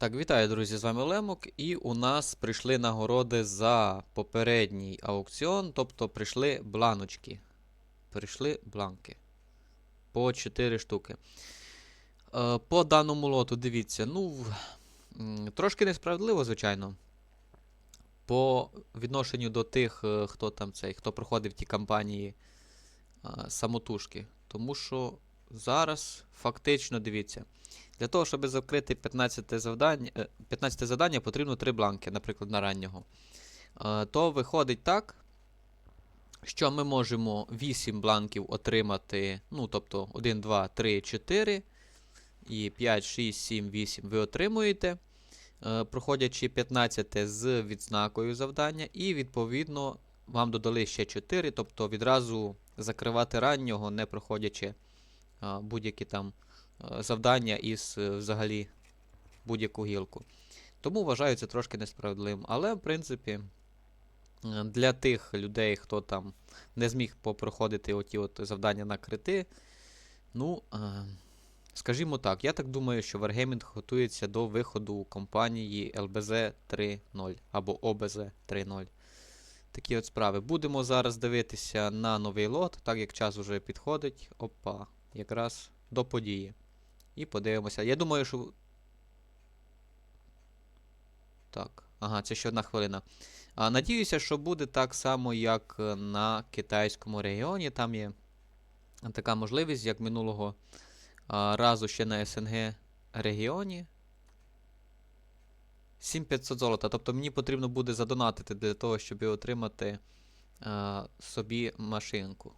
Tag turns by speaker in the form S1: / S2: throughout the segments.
S1: Так, вітаю, друзі, з вами Лемок, і у нас прийшли нагороди за попередній аукціон, тобто прийшли бланочки. Прийшли бланки. По 4 штуки. Е, по даному лоту, дивіться, ну, трошки несправедливо, звичайно. По відношенню до тих, е, хто там цей, хто проходив ті кампанії е, самотужки. Тому що зараз фактично дивіться. Для того, щоб закрити 15 завдання, е, 15 завдання, потрібно 3 бланки, наприклад, на раннього. Е, То виходить так, що ми можемо 8 бланків отримати. Ну, тобто 1, 2, 3, 4. І 5, 6, 7, 8 ви отримуєте, е, проходячи 15 з відзнакою завдання, і відповідно вам додали ще 4, тобто відразу закривати раннього, не проходячи будь-які там е, завдання із е, взагалі будь-яку гілку. Тому вважаю це трошки несправедливим. Але, в принципі, е, для тих людей, хто там не зміг попроходити оті от завдання на крити, ну, е, скажімо так, я так думаю, що Wargaming готується до виходу компанії LBZ 3.0 або OBZ 3.0. Такі от справи. Будемо зараз дивитися на новий лот, так як час вже підходить. Опа, якраз до події. І подивимося. Я думаю, що. Так, ага, це ще одна хвилина. А, надіюся, що буде так само, як е, на китайському регіоні. Там є така можливість, як минулого а, разу ще на СНГ регіоні. 7500 золота. Тобто мені потрібно буде задонатити для того, щоб отримати а, собі машинку.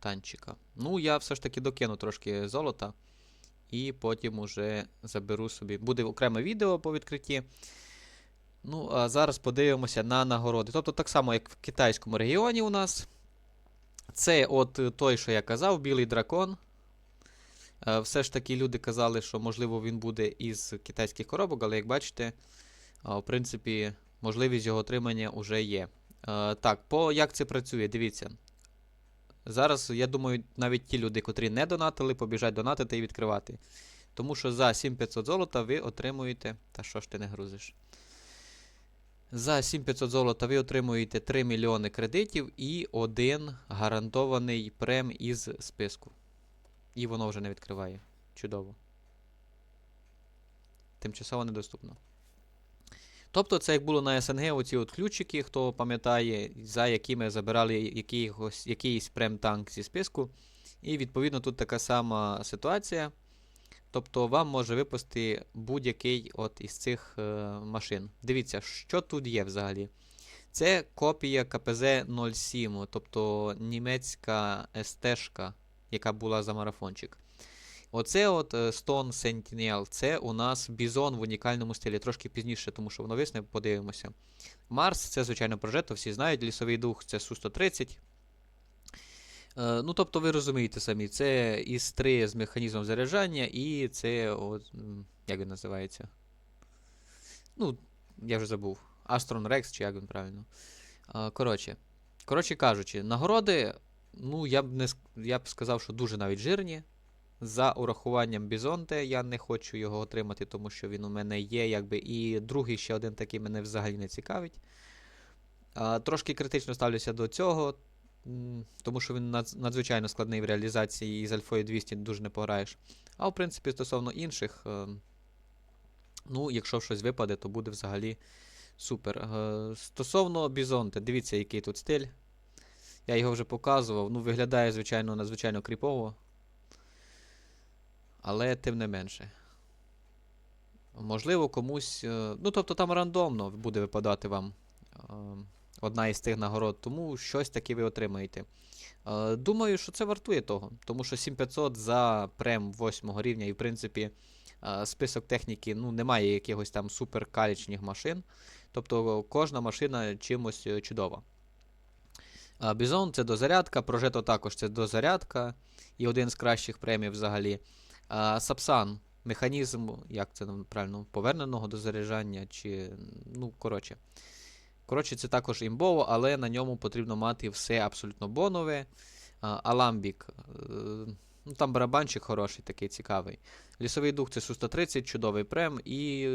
S1: Танчика. Ну, я все ж таки докину трошки золота. І потім уже заберу собі. Буде окреме відео по відкритті. Ну, а зараз подивимося на нагороди. Тобто, так само, як в китайському регіоні у нас. Це от той, що я казав, білий дракон. Все ж таки люди казали, що можливо він буде із китайських коробок, але як бачите, в принципі, можливість його отримання вже є. Так, по як це працює? Дивіться. Зараз, я думаю, навіть ті люди, котрі не донатили, побіжать донатити і відкривати. Тому що за 7500 золота ви отримуєте. Та що ж ти не грузиш? За 7500 золота ви отримуєте 3 мільйони кредитів і один гарантований прем із списку. І воно вже не відкриває. Чудово. Тимчасово недоступно. Тобто, це як було на СНГ, оці от ключики, хто пам'ятає, за якими забирали якийсь, якийсь прем-танк зі списку. І відповідно тут така сама ситуація. Тобто вам може випасти будь-який от із цих е, машин. Дивіться, що тут є взагалі. Це копія КПЗ 07, тобто німецька СТ-шка, яка була за марафончик. Оце от е, Stone Sentinel, це у нас бізон в унікальному стилі. Трошки пізніше, тому що воно висне, подивимося. Марс це, звичайно, прожето, всі знають. Лісовий дух це Су-130. Е, ну, тобто, ви розумієте самі, це із 3 з механізмом заряджання, і це. От, як він називається? Ну, я вже забув. Астрон Рекс, чи як він правильно. Е, коротше. Коротше кажучи, нагороди, ну, я б не я б сказав, що дуже навіть жирні. За урахуванням Бізонте я не хочу його отримати, тому що він у мене є, якби. І другий ще один такий мене взагалі не цікавить. А, трошки критично ставлюся до цього, тому що він надзвичайно складний в реалізації і з Альфою 200 дуже не пограєш. А в принципі, стосовно інших, е, ну, якщо щось випаде, то буде взагалі супер. Е, стосовно Бізонте, дивіться, який тут стиль. Я його вже показував. Ну, виглядає, звичайно, надзвичайно кріпово. Але тим не менше. Можливо, комусь. е, Ну, тобто там рандомно буде випадати вам е, одна із тих нагород, тому щось таке ви отримаєте. Е, Думаю, що це вартує того, тому що 7500 за прем 8 рівня, і в принципі список техніки ну, немає якихось там суперкалічних машин. Тобто кожна машина чимось чудова. Бізон це дозарядка, Прожето також це дозарядка і один з кращих премій взагалі. Сапсан механізм, як це правильно, поверненого до заряджання, чи. Ну, коротше. Коротше, це також імбово, але на ньому потрібно мати все абсолютно бонове. Аламбік. е, Ну там барабанчик хороший, такий цікавий. Лісовий дух це Су-130, чудовий прем і.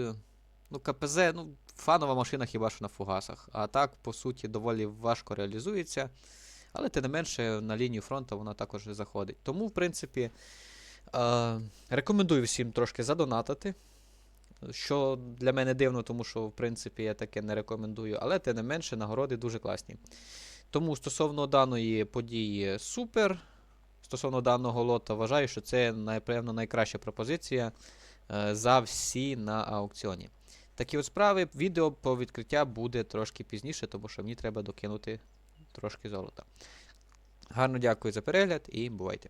S1: Ну, КПЗ, ну, фанова машина хіба що на фугасах. А так, по суті, доволі важко реалізується. Але тим не менше на лінію фронту вона також заходить. Тому, в принципі, рекомендую всім трошки задонатити. Що для мене дивно, тому що, в принципі, я таке не рекомендую, але тим не менше нагороди дуже класні. Тому стосовно даної події супер. Стосовно даного лота, вважаю, що це напевно найкраща пропозиція е, за всі на аукціоні. Такі от справи. Відео по відкриття буде трошки пізніше, тому що мені треба докинути трошки золота. Гарно дякую за перегляд і бувайте!